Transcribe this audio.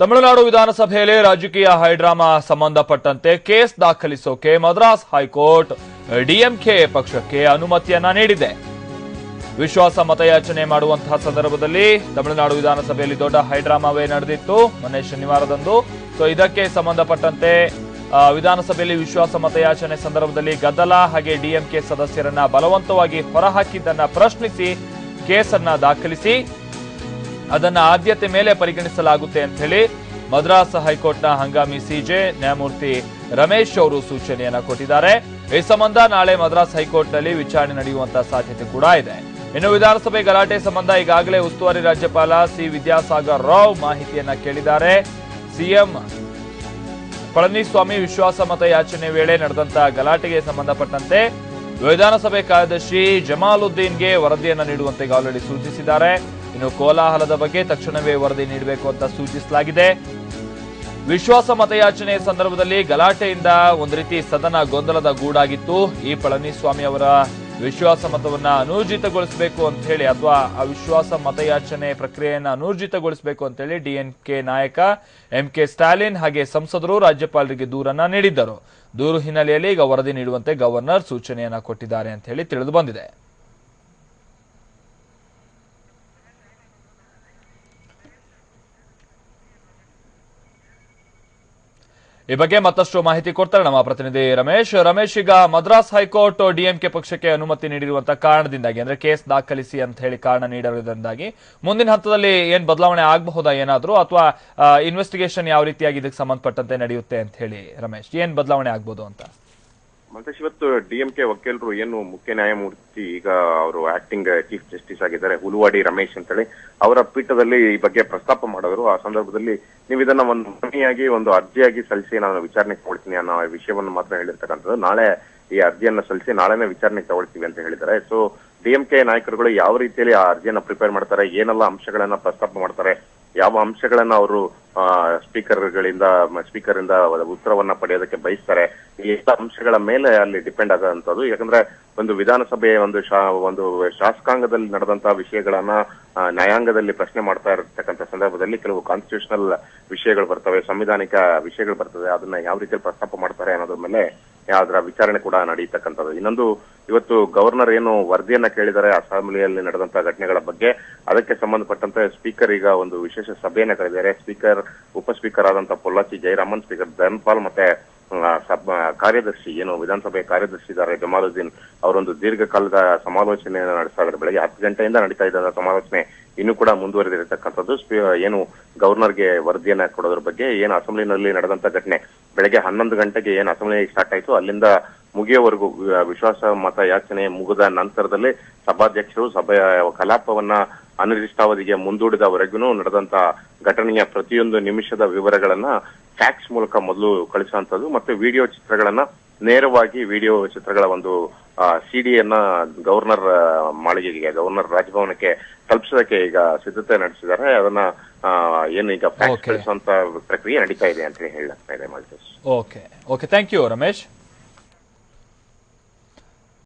ತಮಿಳುನಾಡು ವಿಧಾನಸಭೆಯಲ್ಲಿ ರಾಜಕೀಯ ಹೈಡ್ರಾಮಾ ಸಂಬಂಧಪಟ್ಟಂತೆ ಕೇಸ್ ದಾಖಲಿಸೋಕೆ ಮದ್ರಾಸ್ ಹೈಕೋರ್ಟ್, ಡಿಎಂಕೆ ಪಕ್ಷಕ್ಕೆ ಅನುಮತಿಯನ್ನ ನೀಡಿದೆ. ವಿಶ್ವಾಸ ಮತಯಾಚನೆ ಮಾಡುವಂತಹ ಸಂದರ್ಭದಲ್ಲಿ ತಮಿಳುನಾಡು ವಿಧಾನಸಭೆಯಲ್ಲಿ ದೊಡ್ಡ ಹೈಡ್ರಾಮಾವೇ ನಡೆದಿತ್ತು. ಮೊನ್ನೆ ಶನಿವಾರದಂದು. ಸೊ ಇದಕ್ಕೆ ಸಂಬಂಧಪಟ್ಟಂತೆ ವಿಧಾನಸಭೆಯಲ್ಲಿ ವಿಶ್ವಾಸ ಮತಯಾಚನೆ ಸಂದರ್ಭದಲ್ಲಿ ಗದ್ದಲ ಹಾಗೆ ಡಿಎಂಕೆ ಸದಸ್ಯರನ್ನ ಬಲವಂತವಾಗಿ ಹೊರಹಾಕಿದ್ದನ್ನ ಪ್ರಶ್ನಿಸಿ ಕೇಸನ್ನ ದಾಖಲಿಸಿ ಅದನ್ನ ಆದ್ಯತೆ ಮೇಲೆ ಪರಿಗಣಿಸಲಾಗುತ್ತೆ ಅಂತ ಹೇಳಿ ಮದ್ರಾಸ್ ಹೈಕೋರ್ಟ್ನ ಹಂಗಾಮಿ ಸಿಜೆ ನ್ಯಾಯಮೂರ್ತಿ ರಮೇಶ್ ಅವರು ಸೂಚನೆಯನ್ನ ಕೊಟ್ಟಿದ್ದಾರೆ. ಈ ಸಂಬಂಧ ನಾಳೆ ಮದ್ರಾಸ್ ಹೈಕೋರ್ಟ್ನಲ್ಲಿ ವಿಚಾರಣೆ ನಡೆಯುವಂತಹ ಸಾಧ್ಯತೆ ಕೂಡ ಇದೆ. ಇನ್ನು ವಿಧಾನಸಭೆ ಗಲಾಟೆ ಸಂಬಂಧ ಈಗಾಗಲೇ ಉಸ್ತುವಾರಿ ರಾಜ್ಯಪಾಲ ಸಿ ವಿದ್ಯಾಸಾಗರ್ ರಾವ್ ಮಾಹಿತಿಯನ್ನ ಕೇಳಿದ್ದಾರೆ. ಸಿಎಂ ಪಳನಿಸ್ವಾಮಿ ವಿಶ್ವಾಸಮತ ಯಾಚನೆ ವೇಳೆ ನಡೆದಂತಹ ಗಲಾಟೆಗೆ ಸಂಬಂಧಪಟ್ಟಂತೆ ವಿಧಾನಸಭೆ ಕಾರ್ಯದರ್ಶಿ ಜಮಾಲುದ್ದೀನ್ಗೆ ವರದಿಯನ್ನು ನೀಡುವಂತೆ ಆಲ್ರೆಡಿ ಸೂಚಿಸಿದ್ದಾರೆ. ಇನ್ನು ಕೋಲಾಹಲದ ಬಗ್ಗೆ ತಕ್ಷಣವೇ ವರದಿ ನೀಡಬೇಕು ಅಂತ ಸೂಚಿಸಲಾಗಿದೆ. ವಿಶ್ವಾಸ ಮತಯಾಚನೆ ಸಂದರ್ಭದಲ್ಲಿ ಗಲಾಟೆಯಿಂದ ಒಂದು ರೀತಿ ಸದನ ಗೊಂದಲದ ಗೂಡಾಗಿತ್ತು. ಈ ಪಳನಿಸ್ವಾಮಿ ಅವರ ವಿಶ್ವಾಸ ಮತವನ್ನ ಅನೂರ್ಜಿತಗೊಳಿಸಬೇಕು ಅಂತ ಹೇಳಿ ಅಥವಾ ಆ ವಿಶ್ವಾಸ ಮತಯಾಚನೆ ಪ್ರಕ್ರಿಯೆಯನ್ನು ಅನೂರ್ಜಿತಗೊಳಿಸಬೇಕು ಅಂತ ಹೇಳಿ ಡಿಎನ್ಕೆ ನಾಯಕ ಎಂ ಕೆ ಸ್ಟಾಲಿನ್ ಹಾಗೆ ಸಂಸದರು ರಾಜ್ಯಪಾಲರಿಗೆ ದೂರನ್ನ ನೀಡಿದ್ದರು. ದೂರು ಹಿನ್ನೆಲೆಯಲ್ಲಿ ಈಗ ವರದಿ ನೀಡುವಂತೆ ಗವರ್ನರ್ ಸೂಚನೆಯನ್ನ ಕೊಟ್ಟಿದ್ದಾರೆ ಅಂತ ಹೇಳಿ ತಿಳಿದು ಬಂದಿದೆ. ಈ ಬಗ್ಗೆ ಮತ್ತಷ್ಟು ಮಾಹಿತಿ ಕೊಡ್ತಾರೆ ನಮ್ಮ ಪ್ರತಿನಿಧಿ ರಮೇಶ್. ರಮೇಶ್, ಈಗ ಮದ್ರಾಸ್ ಹೈಕೋರ್ಟ್ ಡಿಎಂಕೆ ಪಕ್ಷಕ್ಕೆ ಅನುಮತಿ ನೀಡಿರುವಂತಹ ಕಾರಣದಿಂದಾಗಿ, ಅಂದ್ರೆ ಕೇಸ್ ದಾಖಲಿಸಿ ಅಂತ ಹೇಳಿ ಕಾರಣ ನೀಡಿರುವುದರಿಂದಾಗಿ, ಮುಂದಿನ ಹಂತದಲ್ಲಿ ಏನ್ ಬದಲಾವಣೆ ಆಗಬಹುದಾ ಏನಾದರೂ, ಅಥವಾ ಇನ್ವೆಸ್ಟಿಗೇಷನ್ ಯಾವ ರೀತಿಯಾಗಿ ಇದಕ್ಕೆ ಸಂಬಂಧಪಟ್ಟಂತೆ ನಡೆಯುತ್ತೆ ಅಂತ ಹೇಳಿ ರಮೇಶ್, ಏನ್ ಬದಲಾವಣೆ ಆಗ್ಬೋದು ಅಂತ? ಮಲ್ತೇಶ್ ಇವತ್ತು ಡಿಎಂಕೆ ವಕೀಲರು ಏನು ಮುಖ್ಯ ನ್ಯಾಯಮೂರ್ತಿ, ಈಗ ಅವರು ಆಕ್ಟಿಂಗ್ ಚೀಫ್ ಜಸ್ಟಿಸ್ ಆಗಿದ್ದಾರೆ, ಹುಲುವಾಡಿ ರಮೇಶ್ ಅಂತೇಳಿ, ಅವರ ಪೀಠದಲ್ಲಿ ಈ ಬಗ್ಗೆ ಪ್ರಸ್ತಾಪ ಮಾಡಿದ್ರು. ಆ ಸಂದರ್ಭದಲ್ಲಿ ನೀವು ಇದನ್ನ ಒಂದು ಮನೆಯಾಗಿ, ಒಂದು ಅರ್ಜಿಯಾಗಿ ಸಲ್ಲಿಸಿ ನಾನು ವಿಚಾರಣೆಗೆ ತಗೊಳ್ತೀನಿ ಅನ್ನೋ ವಿಷಯವನ್ನು ಮಾತ್ರ ಹೇಳಿರ್ತಕ್ಕಂಥದ್ದು. ನಾಳೆ ಈ ಅರ್ಜಿಯನ್ನ ಸಲ್ಲಿಸಿ ನಾಳೆನೇ ವಿಚಾರಣೆಗೆ ತಗೊಳ್ತೀವಿ ಅಂತ ಹೇಳಿದ್ದಾರೆ. ಸೊ ಡಿಎಂಕೆ ನಾಯಕರುಗಳು ಯಾವ ರೀತಿಯಲ್ಲಿ ಆ ಅರ್ಜಿಯನ್ನ ಪ್ರಿಪೇರ್ ಮಾಡ್ತಾರೆ, ಏನೆಲ್ಲ ಅಂಶಗಳನ್ನ ಪ್ರಸ್ತಾಪ ಮಾಡ್ತಾರೆ ಯಾವ ಅಂಶಗಳನ್ನ ಅವರು ಸ್ಪೀಕರ್ಗಳಿಂದ ಸ್ಪೀಕರ್ ಇಂದ ಉತ್ತರವನ್ನ ಪಡೆಯೋದಕ್ಕೆ ಬಯಸ್ತಾರೆ, ಈ ಎಲ್ಲ ಅಂಶಗಳ ಮೇಲೆ ಅಲ್ಲಿ ಡಿಪೆಂಡ್ ಆಗುವಂತದ್ದು ಯಾಕಂದ್ರೆ ಒಂದು ವಿಧಾನಸಭೆಯ ಒಂದು ಒಂದು ಶಾಸಕಾಂಗದಲ್ಲಿ ನಡೆದಂತಹ ವಿಷಯಗಳನ್ನ ನ್ಯಾಯಾಂಗದಲ್ಲಿ ಪ್ರಶ್ನೆ ಮಾಡ್ತಾ ಇರತಕ್ಕಂಥ ಸಂದರ್ಭದಲ್ಲಿ ಕೆಲವು ಕಾನ್ಸ್ಟಿಟ್ಯೂಷನಲ್ ವಿಷಯಗಳು ಬರ್ತವೆ, ಸಂವಿಧಾನಿಕ ವಿಷಯಗಳು ಬರ್ತವೆ ಅದನ್ನ ಯಾವ ರೀತಿಯಲ್ಲಿ ಪ್ರಸ್ತಾಪ ಮಾಡ್ತಾರೆ ಅನ್ನೋದ್ರ ಮೇಲೆ ಅದರ ವಿಚಾರಣೆ ಕೂಡ ನಡೆಯತಕ್ಕಂಥದ್ದು ಇನ್ನೊಂದು, ಇವತ್ತು ಗವರ್ನರ್ ಏನು ವರದಿಯನ್ನ ಕೇಳಿದ್ದಾರೆ ಅಸೆಂಬ್ಲಿಯಲ್ಲಿ ನಡೆದಂತಹ ಘಟನೆಗಳ ಬಗ್ಗೆ. ಅದಕ್ಕೆ ಸಂಬಂಧಪಟ್ಟಂತೆ ಸ್ಪೀಕರ್ ಈಗ ಒಂದು ವಿಶೇಷ ಸಭೆಯನ್ನ ಕರೆದಿದ್ದಾರೆ. ಸ್ಪೀಕರ್, ಉಪ ಸ್ಪೀಕರ್ ಆದಂತಹ ಪೊಲ್ಲಾಚಿ ಜಯರಾಮನ್ ಸ್ಪೀಕರ್ ಧನ್ಪಾಲ್ ಮತ್ತೆ ಕಾರ್ಯದರ್ಶಿ, ಏನು ವಿಧಾನಸಭೆ ಕಾರ್ಯದರ್ಶಿ ಇದ್ದಾರೆ, ಜಮಾಲುದ್ದೀನ್ ಅವರೊಂದು ದೀರ್ಘಕಾಲದ ಸಮಾಲೋಚನೆಯನ್ನು ನಡೆಸ್ತಾ ಇದ್ದಾರೆ. ಬೆಳಗ್ಗೆ ಹತ್ತು ಗಂಟೆಯಿಂದ ನಡೀತಾ ಇದ್ದ ಸಮಾಲೋಚನೆ ಇನ್ನೂ ಕೂಡ ಮುಂದುವರೆದಿರತಕ್ಕಂಥದ್ದು. ಏನು ಗವರ್ನರ್ಗೆ ವರದಿಯನ್ನ ಕೊಡೋದ್ರ ಬಗ್ಗೆ, ಏನು ಅಸೆಂಬ್ಲಿನಲ್ಲಿ ನಡೆದಂತ ಘಟನೆ ಬೆಳಗ್ಗೆ ಹನ್ನೊಂದು ಗಂಟೆಗೆ ಏನು ಅಸೆಂಬ್ಲಿ ಸ್ಟಾರ್ಟ್ ಆಯಿತು. ಅಲ್ಲಿಂದ ಮುಗಿಯುವವರೆಗೂ ವಿಶ್ವಾಸ, ಮತ ಯಾಚನೆ ಮುಗಿದ ನಂತರದಲ್ಲಿ ಸಭಾಧ್ಯಕ್ಷರು ಸಭೆಯ ಕಲಾಪವನ್ನ ಅನಿರ್ದಿಷ್ಟಾವಧಿಗೆ ಮುಂದೂಡಿದವರೆಗೂ ನಡೆದಂತ ಘಟನೆಯ ಪ್ರತಿಯೊಂದು ನಿಮಿಷದ ವಿವರಗಳನ್ನ ಫ್ಯಾಕ್ಸ್ ಮೂಲಕ ಮೊದಲು ಕಳಿಸುವಂತದ್ದು ಮತ್ತೆ ವಿಡಿಯೋ ಚಿತ್ರಗಳನ್ನ ನೇರವಾಗಿ ವಿಡಿಯೋ ಚಿತ್ರಗಳ ಒಂದು ಸಿಡಿಯನ್ನ ಗವರ್ನರ್ ಮಾಳಿಗೆಗೆ ಗವರ್ನರ್ ರಾಜಭವನಕ್ಕೆ ತಲುಪಿಸೋದಕ್ಕೆ ಈಗ ಸಿದ್ಧತೆ ನಡೆಸಿದ್ದಾರೆ. ಅದನ್ನ ಏನು ಈಗ. ಕಳಿಸುವಂತ ಪ್ರಕ್ರಿಯೆ ನಡೀತಾ ಇದೆ ಅಂತ ಹೇಳಿ okay okay thank you Ramesh.